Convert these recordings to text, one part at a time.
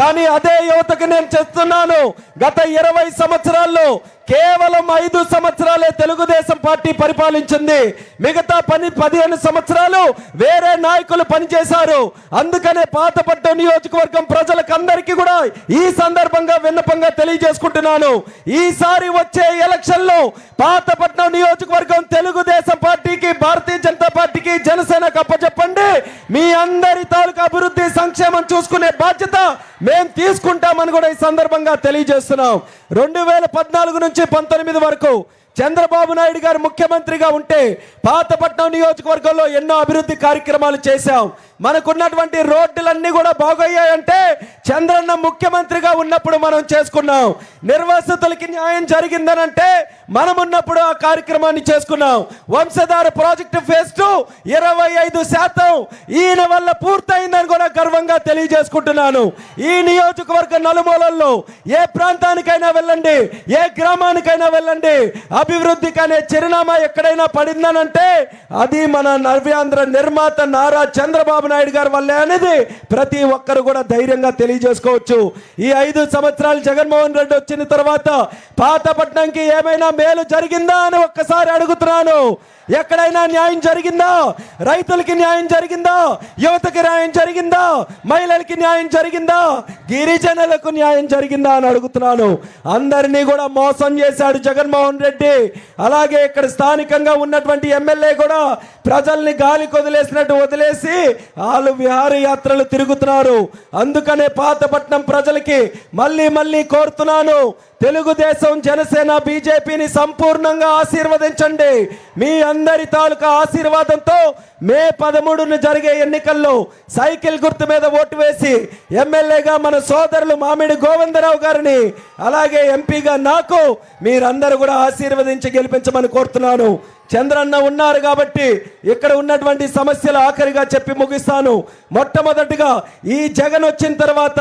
కానీ అదే యువతకు నేను చెప్తున్నాను గత ఇరవై సంవత్సరాల్లో కేవలం ఐదు సంవత్సరాలే తెలుగుదేశం పార్టీ పరిపాలించింది. మిగతా పని పదిహేను సంవత్సరాలు వేరే నాయకులు పనిచేశారు. అందుకనే పాతపట్నం నియోజకవర్గం ప్రజలకందరికీ కూడా ఈ సందర్భంగా విన్నపంగా తెలియజేసుకుంటున్నాను. ఈసారి వచ్చే ఎలక్షన్లో పాతపట్నం నియోజకవర్గం తెలుగుదేశం పార్టీకి భారతీయ జనతా పార్టీకి జనసేనకు మీ అందరి తాలూకా అభివృద్ధి సంక్షేమం చూసుకునే బాధ్యత మేము తీసుకుంటామని కూడా ఈ సందర్భంగా తెలియజేస్తున్నాం. రెండు వేల పద్నాలుగు నుంచి పంతొమ్మిది వరకు చంద్రబాబు నాయుడు గారు ముఖ్యమంత్రిగా ఉంటే పాతపట్నం నియోజకవర్గంలో ఎన్నో అభివృద్ధి కార్యక్రమాలు చేశాం. మనకున్నటువంటి రోడ్లన్నీ కూడా బాగయ్యాయంటే చంద్రన్న ముఖ్యమంత్రిగా ఉన్నప్పుడు మనం చేసుకున్నాం. నిర్వాసితులకి న్యాయం జరిగిందనంటే మనం ఉన్నప్పుడు ఆ కార్యక్రమాన్ని చేసుకున్నాం. వంశధార ప్రాజెక్టు ఫేజ్ టూ ఇరవై ఐదు శాతం ఈయన వల్ల పూర్తయిందని కూడా గర్వంగా తెలియజేసుకుంటున్నాను. ఈ నియోజకవర్గ నలుమూలల్లో ఏ ప్రాంతానికైనా వెళ్ళండి ఏ గ్రామానికైనా వెళ్ళండి. అభివృద్ధికి అనే చిరునామా ఎక్కడైనా పడిందనంటే అది మన నవ్యాంధ్ర నిర్మాత నారా చంద్రబాబు నాయుడు గారి వల్లే అనేది ప్రతి ఒక్కరు కూడా ధైర్యంగా తెలియజేసుకోవచ్చు. ఈ ఐదు సంవత్సరాలు జగన్మోహన్ రెడ్డి వచ్చిన తర్వాత పాతపట్నంకి ఏమైనా మేలు జరిగిందా అని ఒక్కసారి అడుగుతున్నాను. ఎక్కడైనా న్యాయం జరిగిందా? రైతులకి న్యాయం జరిగిందా? యువతకి న్యాయం జరిగిందా? మహిళలకి న్యాయం జరిగిందా? గిరిజనులకు న్యాయం జరిగిందా అని అడుగుతున్నాను. అందరినీ కూడా మోసం చేశాడు జగన్మోహన్ రెడ్డి. అలాగే ఇక్కడ స్థానికంగా ఉన్నటువంటి ఎమ్మెల్యే కూడా ప్రజల్ని గాలి వదిలేసినట్టు వదిలేసి వాళ్ళు విహారయాత్రలు తిరుగుతున్నారు. అందుకనే పాతపట్నం ప్రజలకి మళ్ళీ మళ్ళీ కోరుతున్నాను. తెలుగుదేశం జనసేన బీజేపీని సంపూర్ణంగా ఆశీర్వదించండి. మీ అందరి తాలూకా ఆశీర్వాదంతో మే పదమూడున జరిగే ఎన్నికల్లో సైకిల్ గుర్తు మీద ఓటు వేసి ఎమ్మెల్యేగా మన సోదరులు మామిడి గోవిందరావు గారిని అలాగే ఎంపీగా నాకు మీరందరూ కూడా ఆశీర్వదించి గెలిపించమని కోరుతున్నాను. చంద్రన్న ఉన్నారు కాబట్టి ఇక్కడ ఉన్నటువంటి సమస్యలు ఆఖరిగా చెప్పి ముగిస్తాను. మొట్టమొదటిగా ఈ జగన్ వచ్చిన తర్వాత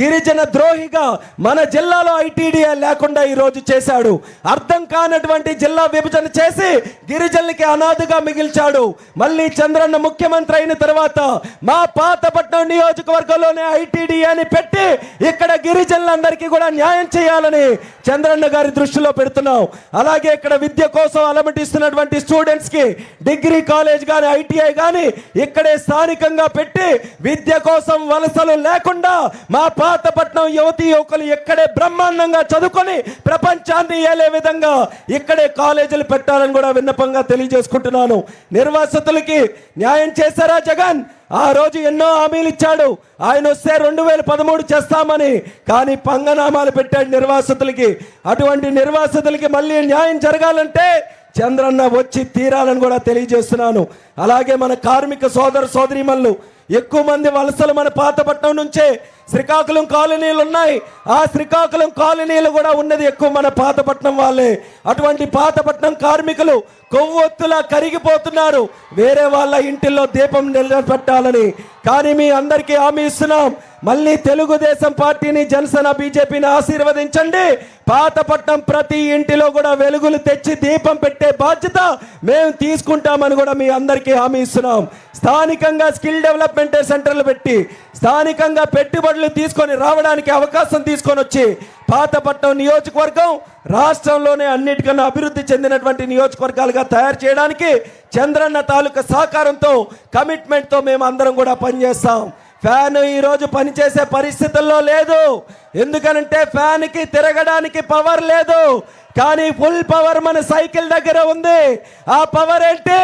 గిరిజన ద్రోహిగా మన జిల్లాలో ఐటీడీఏ లేకుండా ఈరోజు చేశాడు. అర్థం కానటువంటి జిల్లా విభజన చేసి గిరిజనులకి అనాథగా మిగిల్చాడు. మళ్ళీ చంద్రన్న ముఖ్యమంత్రి అయిన తర్వాత మా పాతపట్నం నియోజకవర్గంలోనే ఐటీడీఏని పెట్టి ఇక్కడ గిరిజనులందరికీ కూడా న్యాయం చేయాలని చంద్రన్న గారి దృష్టిలో పెడుతున్నాం. అలాగే ఇక్కడ విద్య కోసం అలమటిస్తున్నటువంటి స్టూడెంట్స్కి డిగ్రీ కాలేజ్ కానీ ఐటీఐ కానీ ఇక్కడే స్థానికంగా పెట్టి విద్య కోసం వలసలు లేకుండా మా పాతపట్నం యువతి యువకులు ఇక్కడే బ్రహ్మాండంగా చదువుకొని ప్రపంచాన్ని ఏలే విధంగా ఇక్కడే కాలేజీలు పెట్టాలని కూడా విన్నపంగా తెలియజేసుకుంటున్నాను. నిర్వాసితులకి న్యాయం చేశారా జగన్? ఆ రోజు ఎన్నో హామీలు ఇచ్చాడు. ఆయన వస్తే రెండు వేల పదమూడు చేస్తామని. కానీ పంగనామాలు పెట్టాడు నిర్వాసితులకి. అటువంటి నిర్వాసితులకి మళ్ళీ న్యాయం జరగాలంటే చంద్రన్న వచ్చి తీరాలని కూడా తెలియజేస్తున్నాను. అలాగే మన కార్మిక సోదర సోదరిమల్లు ఎక్కువ మంది వలసలు మన పాతపట్నం నుంచే శ్రీకాకుళం కాలనీలు ఉన్నాయి. ఆ శ్రీకాకుళం కాలనీలు కూడా ఉన్నది ఎక్కువ మన పాతపట్నం వాళ్ళే. అటువంటి పాతపట్నం కార్మికులు కొవ్వొత్తులా కరిగిపోతున్నారు. వేరే వాళ్ళ ఇంటిల్లో దీపం నిలబెట్టాలని. కానీ మీ అందరికీ హామీ ఇస్తున్నాం. మళ్ళీ తెలుగుదేశం పార్టీని జనసేన బీజేపీని ఆశీర్వదించండి. పాతపట్నం ప్రతి ఇంటిలో కూడా వెలుగులు తెచ్చి దీపం పెట్టే బాధ్యత మేము తీసుకుంటామని కూడా మీ అందరికీ హామీ ఇస్తున్నాం. స్థానికంగా స్కిల్ డెవలప్మెంట్ సెంటర్లు పెట్టి స్థానికంగా పెట్టుబడి రికార్డులు తీసుకొని రావడానికి అవకాశం తీసుకొని వచ్చి పాతపట్నం నియోజకవర్గం రాష్ట్రంలోనే అన్నిటికన్నా అభివృద్ధి చెందినటువంటి నియోజకవర్గాలుగా తయారు చేయడానికి చంద్రన్న తాలూకా సహకారంతో కమిట్మెంట్తో మేము అందరం కూడా పనిచేస్తాం. ఫ్యాన్ ఈరోజు పనిచేసే పరిస్థితుల్లో లేదు. ఎందుకనంటే ఫ్యాన్కి తిరగడానికి పవర్ లేదు. కానీ ఫుల్ పవర్ మన సైకిల్ దగ్గర ఉంది. ఆ పవర్ ఏంటి?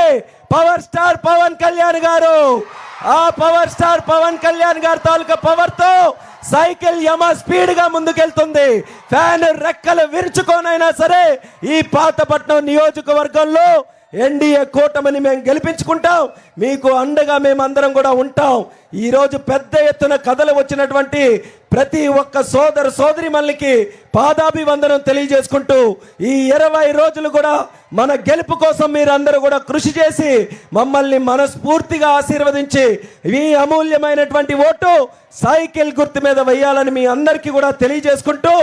పవర్ స్టార్ పవన్ కళ్యాణ్ గారు. ఆ పవర్ స్టార్ పవన్ కళ్యాణ్ గారి తాలూకా పవర్తో సైకిల్ యమ స్పీడ్గా ముందుకెళ్తుంది. ఫ్యాన్ రెక్కలు విరుచుకోనైనా సరే ఈ పాతపట్నం నియోజకవర్గంలో ఎన్డీఏ కూటమిని మేము గెలిపించుకుంటాం. మీకు అండగా మేమందరం కూడా ఉంటాం. ఈరోజు పెద్ద ఎత్తున కథలు వచ్చినటువంటి ప్రతి ఒక్క సోదర సోదరి మళ్ళీకి పాదాభివందనం తెలియజేసుకుంటూ ఈ ఇరవై రోజులు కూడా మన గెలుపు కోసం మీరందరూ కూడా కృషి చేసి మమ్మల్ని మనస్ఫూర్తిగా ఆశీర్వదించి ఈ అమూల్యమైనటువంటి ఓటు సైకిల్ గుర్తు మీద వేయాలని మీ అందరికీ కూడా తెలియజేసుకుంటూ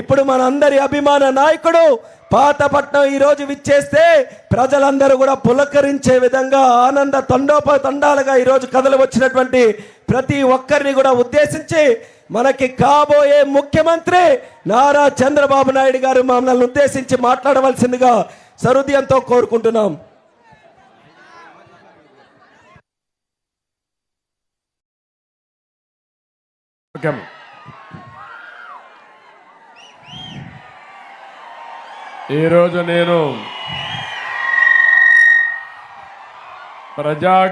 ఇప్పుడు మన అందరి అభిమాన నాయకుడు పాతపట్నం ఈ రోజు విచ్చేస్తే ప్రజలందరూ కూడా పులకరించే విధంగా ఆనంద తండోప తండాలుగా ఈరోజు కథలు వచ్చినటువంటి ప్రతి ఒక్కరిని కూడా ఉద్దేశించి మనకి కాబోయే ముఖ్యమంత్రి నారా చంద్రబాబు నాయుడు గారు మమ్మల్ని ఉద్దేశించి మాట్లాడవలసిందిగా సరుదయంతో కోరుకుంటున్నాం. ఈరోజు నేను ప్రజా